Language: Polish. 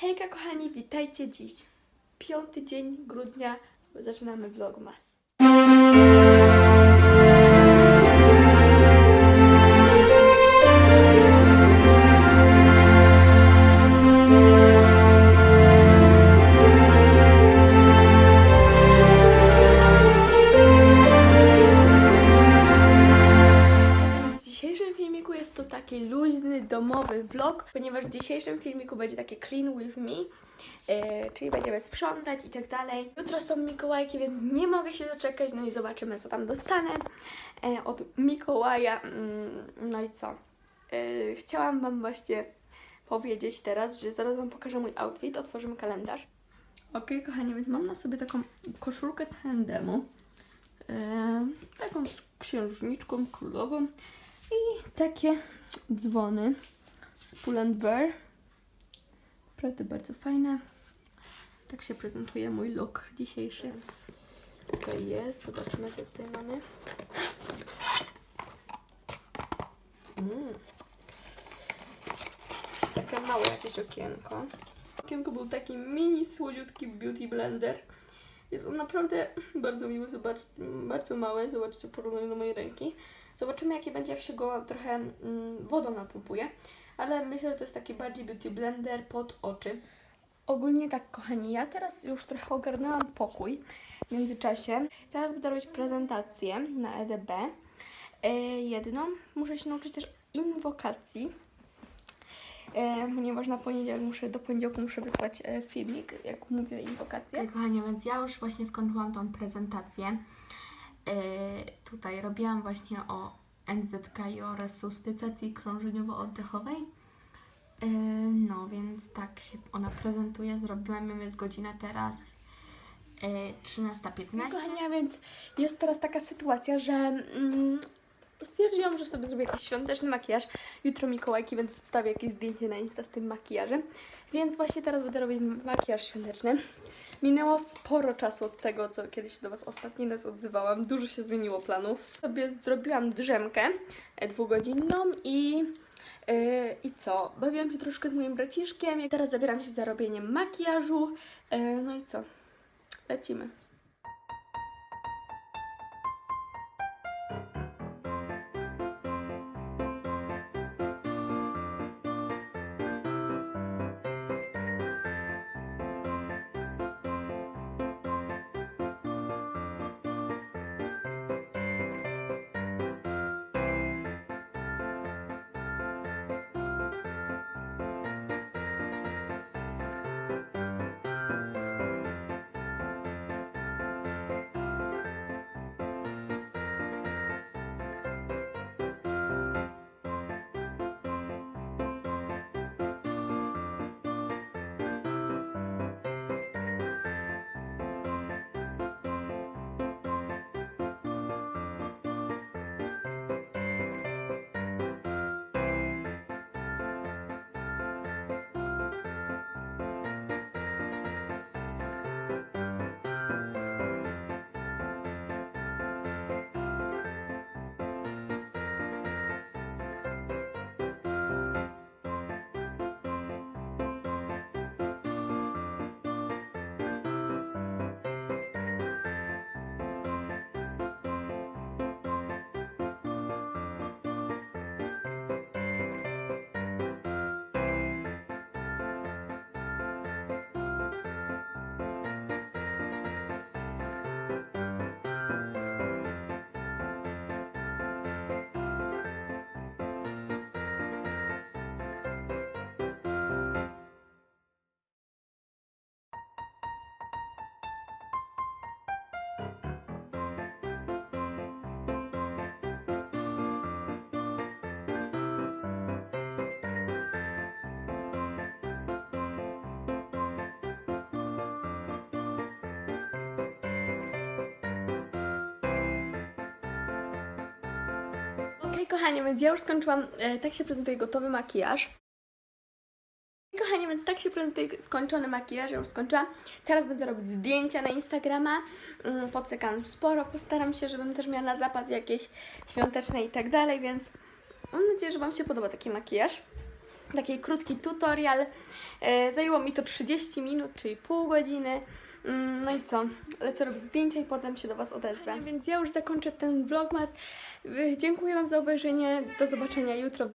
Hejka kochani, witajcie dziś. Piąty dzień grudnia, zaczynamy vlogmas. Domowy vlog, ponieważ w dzisiejszym filmiku będzie takie clean with me, e, czyli będziemy sprzątać i tak dalej. Jutro są Mikołajki, więc nie mogę się doczekać, no i zobaczymy, co tam dostanę e, od Mikołaja. Mm, No i co? E, chciałam Wam właśnie powiedzieć teraz, że zaraz Wam pokażę mój outfit, otworzymy kalendarz. Ok, kochani, więc mam na sobie taką koszulkę z H&M-u, e, taką z księżniczką królową i takie dzwony z Pull Bear. Naprawdę bardzo fajne. Tak się prezentuje mój look dzisiejszy. Tutaj jest, zobaczymy co tutaj mamy. Mm. Takie małe jakieś okienko. Okienko był taki mini, słodziutki beauty blender. Jest on naprawdę bardzo miły, zobacz, bardzo mały, zobaczcie porównanie do mojej ręki. Zobaczymy jaki będzie, jak się go trochę mm, wodą napompuje, ale myślę, że to jest taki bardziej beauty blender pod oczy. Ogólnie tak, kochani, ja teraz już trochę ogarnęłam pokój w międzyczasie. Teraz będę robić prezentację na EDB. E, jedną, muszę się nauczyć też inwokacji, e, ponieważ na poniedziałek muszę, do poniedziałku muszę wysłać e, filmik, jak mówię inwokację. Tak, kochani, więc ja już właśnie skończyłam tą prezentację. Yy, tutaj robiłam właśnie o NZK i o resuscytacji krążeniowo-oddechowej. Yy, no, więc tak się ona prezentuje. Zrobiłam ją, jest godzina teraz yy, 13.15. Kochani, a więc jest teraz taka sytuacja, że mm, stwierdziłam, że sobie zrobię jakiś świąteczny makijaż. Jutro Mikołajki, więc wstawię jakieś zdjęcie na Insta z tym makijażem. Więc właśnie teraz będę robić makijaż świąteczny. Minęło sporo czasu od tego, co kiedyś do Was ostatni raz odzywałam. Dużo się zmieniło planów. Sobie zrobiłam drzemkę e, dwugodzinną i... Yy, I co? Bawiłam się troszkę z moim braciszkiem. Teraz zabieram się za robienie makijażu. Yy, no i co? Lecimy. Kochani, więc ja już skończyłam. E, tak się prezentuje gotowy makijaż. Kochani, więc tak się prezentuje skończony makijaż, ja już skończyłam. Teraz będę robić zdjęcia na Instagrama. Mm, Podcykam sporo, postaram się, żebym też miała na zapas jakieś świąteczne i tak dalej, więc mam nadzieję, że Wam się podoba taki makijaż. taki krótki tutorial. E, zajęło mi to 30 minut, czyli pół godziny. Mm, No i co? Lecę robić zdjęcia i potem się do Was odezwę. Więc ja już zakończę ten vlogmas. Dziękuję Wam za obejrzenie. Do zobaczenia jutro.